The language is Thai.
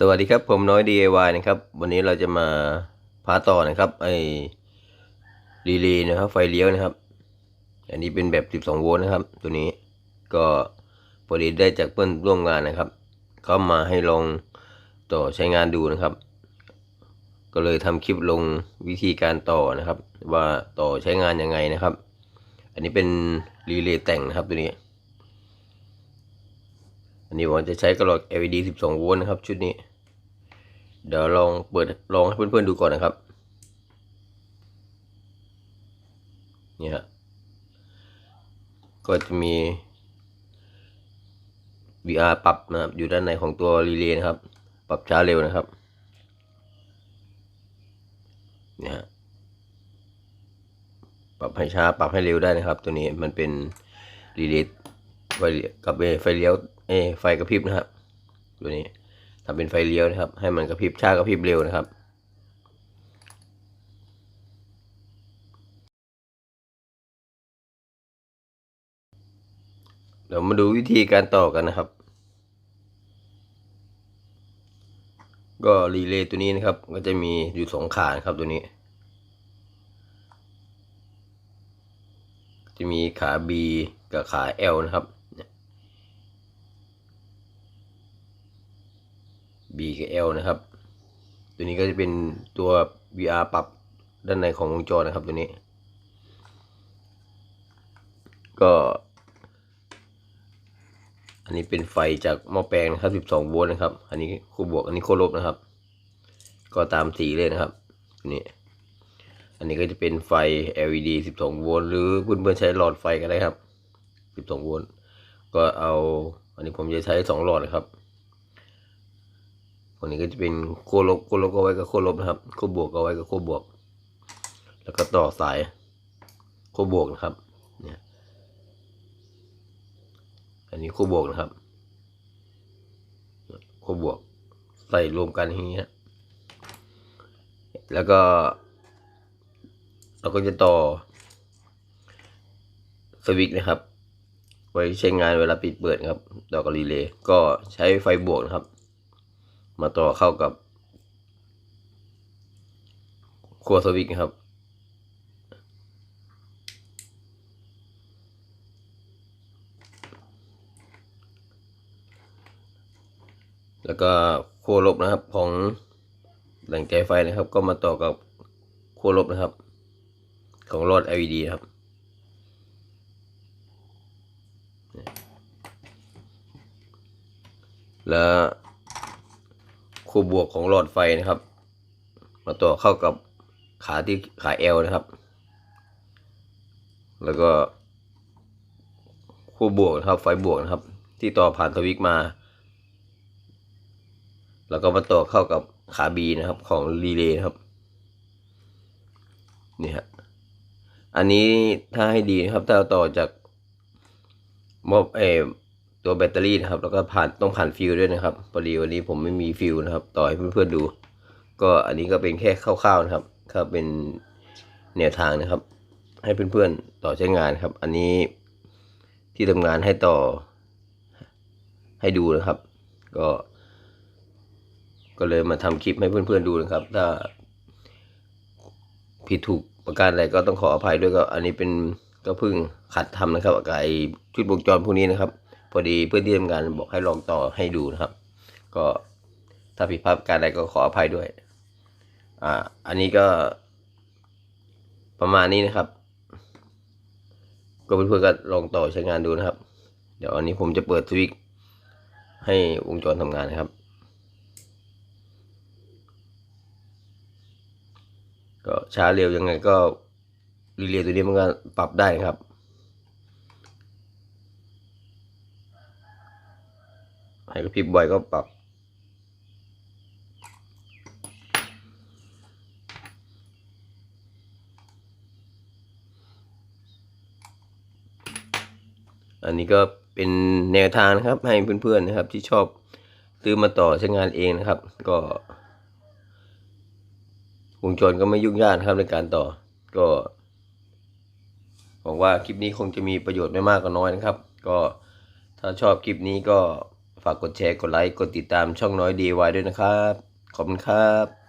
สวัสดีครับผมน้อย DIY นะครับ วันนี้เราจะมาพาต่อนะครับไอ้รีเลย์นะครับ ไฟเลี้ยวนะครับ อันนี้เป็นแบบ 12 โวลต์นะครับ ตัวนี้ก็พอดีได้จากเพื่อนร่วมงานนะครับ เขามาให้ลองต่อใช้งานดูนะครับ ก็เลยทำคลิปลงวิธีการต่อนะครับ ว่าต่อใช้งานยังไงนะครับ อันนี้เป็นรีเลย์แต่งนะครับตัวนี้ นนี้ผมจะใช้กระหลอด LED 12 โวลต์นะครับ ชุดนี้ เดี๋ยวลองเปิดลองให้เพื่อนๆดูก่อนนะครับ เนี่ย ก็จะมี VR ปรับนะครับ อยู่ด้านในของตัวรีเลย์นะครับ ปรับช้าเร็วนะครับ เนี่ยปรับให้ช้าปรับให้เร็วได้นะครับ ตัวนี้มันเป็นรีเลย์ไฟกับไฟเลี้ยว เอไฟกระพริบนะครับตัวนี้ทำเป็นไฟเลี้ยวนะครับ ให้มันกระพริบช้ากระพริบเร็วนะครับเดี๋ยวมาดูวิธีการต่อกันนะครับ ก็รีเลย์ตัวนี้นะครับ ก็จะมีอยู่สองขานครับตัวนี้ จะมีขา B กับขา L นะครับ B กับ L นะครับ ตัวนี้ก็จะเป็นตัว VR ปรับด้านในของวงจรนะครับตัวนี้ ก็ อันนี้เป็นไฟจากหม้อแปลงนะครับ 12 โวลต์นะครับ อันนี้คู่บวก อันนี้คู่ลบนะครับ ก็ตามสีเลยนะครับนี่อันนี้ก็จะเป็นไฟ LED 12 โวลต์หรือเพื่อนๆใช้หลอดไฟก็ได้ครับ 12 โวลต์ ก็เอา อันนี้ผมจะใช้ 2 หลอดนะครับ อันนี้ก็จะเป็นโคลบโคลบก็ไว้กับโคลบนะครับโคบวกก็ไว้กับโคบวก แล้วก็ต่อสายโคบวกนะครับ เนี่ย อันนี้โคบวกนะครับโคบวกใส่รวมกันอย่างนี้ฮะแล้วก็เราก็จะต่อสวิตช์นะครับ ไว้ใช้งานเวลาปิดเปิดครับต่อกับรีเลย์ก็ใช้ไฟบวกนะครับ มาต่อเข้ากับครัวสวิตช์นะครับ แล้วก็ขั้วลบนะครับของแหล่งใจไฟนะครับ ก็มาต่อกับขั้วลบนะครับ ของหลอด LED นะครับแล้ว คู่บวกของหลอดไฟนะครับ มาต่อเข้ากับขาที่ขา L นะครับ แล้วก็คู่บวกนะครับ ไฟบวกนะครับ ที่ต่อผ่านสวิตช์มา แล้วก็มาต่อเข้ากับขา B นะครับของรีเลย์นะครับนี่ฮะอันนี้ถ้าให้ดีนะครับถ้าเราต่อจากมอบเอ ตัวแบตเตอรี่นะครับ แล้วก็ผ่านต้องผ่านฟิวด้วยนะครับพอดีวันนี้ผมไม่มีฟิวนะครับ ต่อให้เพื่อนๆดู ก็อันนี้ก็เป็นแค่คร่าวๆนะครับก็เป็นแนวทางนะครับ ให้เพื่อนๆต่อใช้งานครับ อันนี้ที่ทำงานให้ต่อ ให้ดูนะครับ ก็ ก็เลยมาทำคลิปให้เพื่อนๆดูนะครับ ถ้าผิดถูกประการใดก็ต้องขออภัยด้วยก็ อันนี้เป็นก็เพิ่งขัดทำนะครับกับไอชุดวงจรพวกนี้นะครับ พอดีเพื่อนที่ทำงานบอกให้ลองต่อให้ดูนะครับ ก็ถ้าผิดพลาดการใดก็ขออภัยด้วย อ่า อันนี้ก็ประมาณนี้นะครับ ก็เพื่อนๆก็ลองต่อใช้งานดูนะครับ เดี๋ยวอันนี้ผมจะเปิดสวิตช์ให้วงจรทำงานนะครับ ก็ช้าเร็วยังไงก็รีเลย์ตัวนี้มันก็ปรับได้นะครับ ให้กระพริบบ่อยก็ปรับอันนี้ก็เป็นแนวทางนะครับ ให้เพื่อนๆนะครับ ที่ชอบซื้อมาต่อใช้งานเองนะครับ ก็วงจรก็ไม่ยุ่งยากนะครับในการต่อ ก็หวังว่าคลิปนี้คงจะมีประโยชน์ไม่มากก็น้อยนะครับ ก็ถ้าชอบคลิปนี้ก็ ฝากกดแชร์ กดไลค์ กดติดตามช่องน้อยดีไว้ด้วยนะครับ ขอบคุณครับ